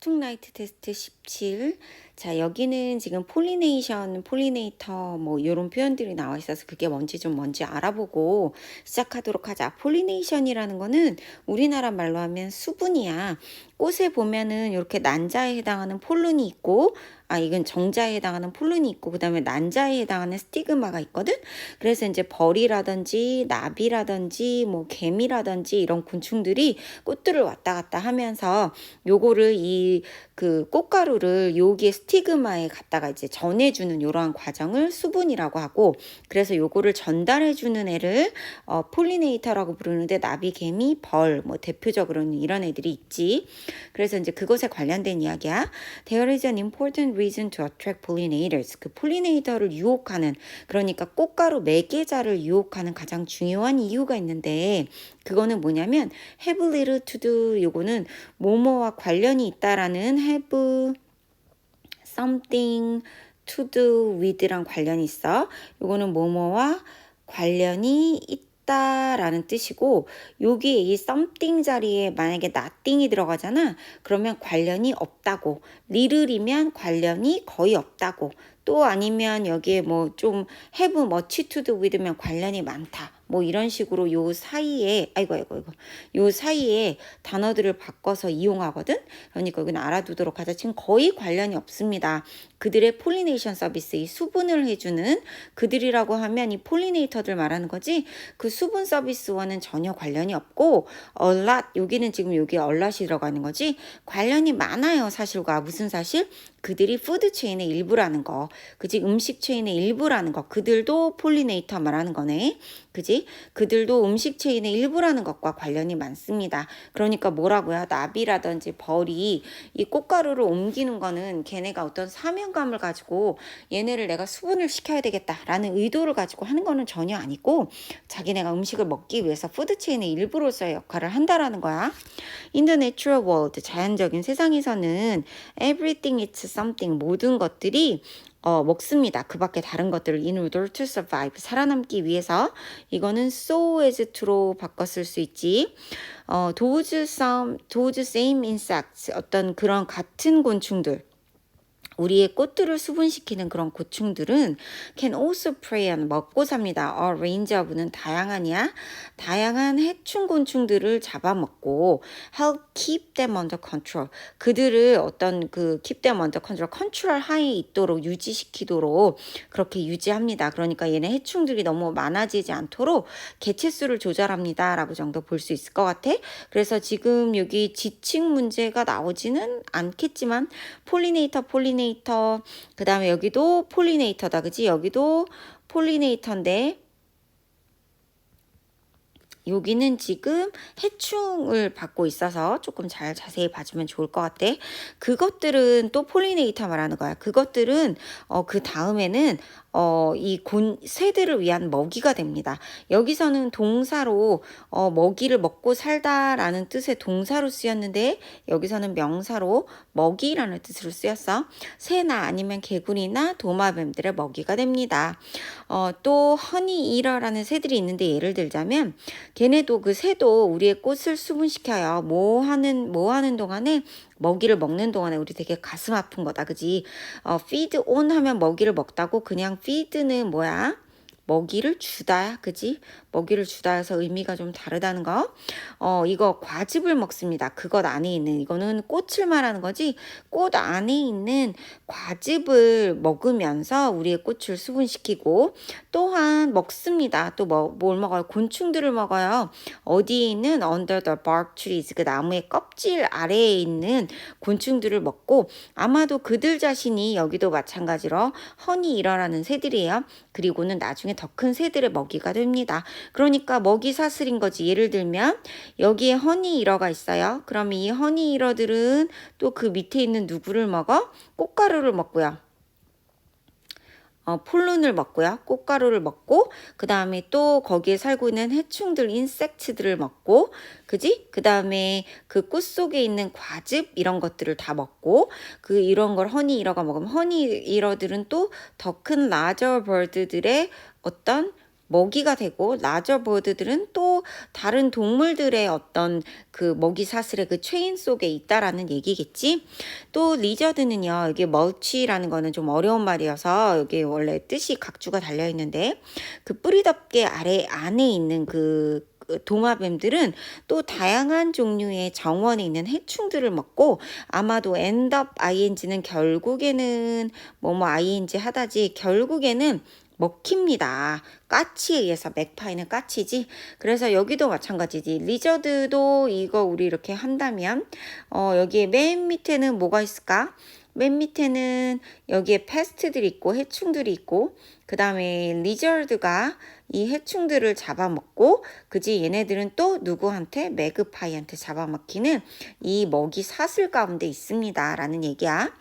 스툭라이트 테스트 17. 자, 여기는 지금 폴리네이션, 폴리네이터 뭐 이런 표현들이 나와 있어서 그게 뭔지 좀 뭔지 알아보고 시작하도록 하자. 폴리네이션이라는 거는 우리나라 말로 하면 수분이야. 꽃에 보면은 이렇게 난자에 해당하는 폴른이 있고 아 이건 정자에 해당하는 폴른이 있고 그다음에 난자에 해당하는 스티그마가 있거든. 그래서 이제 벌이라든지 나비라든지 뭐 개미라든지 이런 곤충들이 꽃들을 왔다 갔다 하면서 요거를 이 그 꽃가루를 여기에 스티그마에 갖다가 이제 전해주는 이러한 과정을 수분이라고 하고 그래서 요거를 전달해주는 애를 어, 폴리네이터라고 부르는데 나비, 개미, 벌 뭐 대표적으로는 이런 애들이 있지. 그래서 이제 그것에 관련된 이야기야. There is an important reason to attract pollinators. 그 폴리네이터를 유혹하는 그러니까 꽃가루 매개자를 유혹하는 가장 중요한 이유가 있는데 그거는 뭐냐면 have little to do 요거는 뭐뭐와 관련이 있다라는 have something to do with랑 관련이 있어. 요거는 뭐뭐와 관련이 있다 라는 뜻이고 여기에 이 something 자리에 만약에 nothing이 들어가잖아. 그러면 관련이 없다고. little이면 관련이 거의 없다고. 또 아니면 여기에 뭐 좀 have much to do with면 관련이 많다. 뭐 이런 식으로 요 사이에 아이고 아이고 아이고 요 사이에 단어들을 바꿔서 이용하거든. 그러니까 여기는 알아두도록 하자. 지금 거의 관련이 없습니다. 그들의 폴리네이션 서비스, 이 수분을 해주는 그들이라고 하면 이 폴리네이터들 말하는 거지. 그 수분 서비스와는 전혀 관련이 없고 얼랏 여기는 지금 여기 얼랏이 들어가는 거지. 관련이 많아요 사실과 무슨 사실? 그들이 푸드 체인의 일부라는 거. 그지 음식 체인의 일부라는 거. 그들도 폴리네이터 말하는 거네. 그지? 그들도 음식 체인의 일부라는 것과 관련이 많습니다. 그러니까 뭐라고요? 나비라든지 벌이 이 꽃가루를 옮기는 거는 걔네가 어떤 사명감을 가지고 얘네를 내가 수분을 시켜야 되겠다라는 의도를 가지고 하는 거는 전혀 아니고 자기네가 음식을 먹기 위해서 푸드 체인의 일부로서의 역할을 한다라는 거야. In the natural world, 자연적인 세상에서는 everything is something, 모든 것들이 어, 먹습니다. 그 밖에 다른 것들을 in order to survive. 살아남기 위해서. 이거는 so as to로 바꿨을 수 있지. 어, those some, those same insects. 어떤 그런 같은 곤충들. 우리의 꽃들을 수분시키는 그런 고충들은 can also prey on 먹고 삽니다. A range of는 다양한이야. 다양한 해충 곤충들을 잡아먹고 help keep them under control. 그들을 어떤 그 keep them under control, 컨트롤 하에 있도록 유지시키도록 그렇게 유지합니다. 그러니까 얘네 해충들이 너무 많아지지 않도록 개체수를 조절합니다 라고 정도 볼 수 있을 것 같아. 그래서 지금 여기 지칭 문제가 나오지는 않겠지만 폴리네이터 폴리네이터 폴리네이터 그 다음에 여기도 폴리네이터다 그지? 여기도 폴리네이터인데 여기는 지금 해충을 받고 있어서 조금 잘 자세히 봐주면 좋을 것 같아. 그것들은 또 폴리네이터 말하는 거야. 그것들은 어, 그 다음에는 어, 이 곤, 새들을 위한 먹이가 됩니다. 여기서는 동사로 어, 먹이를 먹고 살다라는 뜻의 동사로 쓰였는데 여기서는 명사로 먹이라는 뜻으로 쓰였어. 새나 아니면 개구리나 도마뱀들의 먹이가 됩니다. 어, 또 허니이러라는 새들이 있는데 예를 들자면 걔네도 그 새도 우리의 꽃을 수분시켜요. 뭐 하는 뭐 하는 동안에 먹이를 먹는 동안에 우리 되게 가슴 아픈 거다. 그지? 어, feed on 하면 먹이를 먹다고 그냥 feed는 뭐야? 먹이를 주다, 그지? 먹이를 주다 해서 의미가 좀 다르다는 거. 어, 이거 과즙을 먹습니다. 그것 안에 있는, 이거는 꽃을 말하는 거지. 꽃 안에 있는 과즙을 먹으면서 우리의 꽃을 수분시키고, 또한 먹습니다. 또 뭐, 뭘 먹어요? 곤충들을 먹어요. 어디에 있는 under the bark trees, 그 나무의 껍질 아래에 있는 곤충들을 먹고, 아마도 그들 자신이 여기도 마찬가지로 허니 일어나는 새들이에요. 그리고는 나중에 더 큰 새들의 먹이가 됩니다. 그러니까 먹이 사슬인 거지. 예를 들면 여기에 허니 일어가 있어요. 그럼 이 허니 일어들은 또 그 밑에 있는 누구를 먹어? 꽃가루를 먹고요. 어, 폴룬을 먹고요. 꽃가루를 먹고 그 다음에 또 거기에 살고 있는 해충들, 인섹트들을 먹고 그지? 그 다음에 그 꽃 속에 있는 과즙 이런 것들을 다 먹고 그 이런 걸 허니 이러가 먹으면 허니 이러들은 또 더 큰 라저 벌드들의 어떤 먹이가 되고 라저버드들은 또 다른 동물들의 어떤 그 먹이 사슬의 그 체인 속에 있다라는 얘기겠지. 또 리저드는요. 이게 멀치라는 거는 좀 어려운 말이어서 여기 원래 뜻이 각주가 달려 있는데 그 뿌리덮개 아래 안에 있는 그 도마뱀들은 또 다양한 종류의 정원에 있는 해충들을 먹고 아마도 엔더 ing는 결국에는 뭐뭐 ing 하다지 결국에는 먹힙니다. 까치에 의해서 맥파이는 까치지. 그래서 여기도 마찬가지지. 리저드도 이거 우리 이렇게 한다면 어 여기에 맨 밑에는 뭐가 있을까? 맨 밑에는 여기에 패스트들이 있고 해충들이 있고 그 다음에 리저드가 이 해충들을 잡아먹고 그지 얘네들은 또 누구한테? 매그파이한테 잡아먹히는 이 먹이 사슬 가운데 있습니다. 라는 얘기야.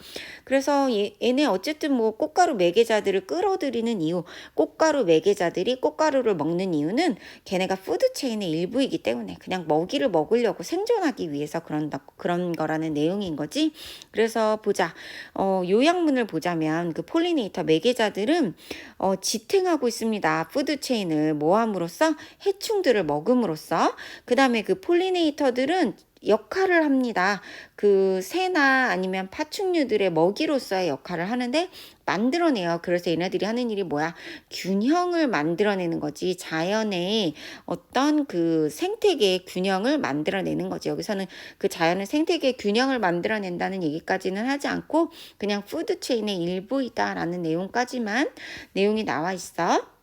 그래서 얘, 얘네 어쨌든 뭐 꽃가루 매개자들을 끌어들이는 이유 꽃가루 매개자들이 꽃가루를 먹는 이유는 걔네가 푸드체인의 일부이기 때문에 그냥 먹이를 먹으려고 생존하기 위해서 그런다, 그런 거라는 내용인 거지. 그래서 보자. 어, 요약문을 보자면 그 폴리네이터 매개자들은 어, 지탱하고 있습니다. 푸드체인을 모함으로써 해충들을 먹음으로써 그 다음에 그 폴리네이터들은 역할을 합니다. 그 새나 아니면 파충류들의 먹이로서의 역할을 하는데 만들어내요. 그래서 얘네들이 하는 일이 뭐야? 균형을 만들어내는 거지. 자연의 어떤 그 생태계의 균형을 만들어내는 거지. 여기서는 그 자연의 생태계의 균형을 만들어낸다는 얘기까지는 하지 않고 그냥 푸드체인의 일부이다라는 내용까지만 내용이 나와 있어.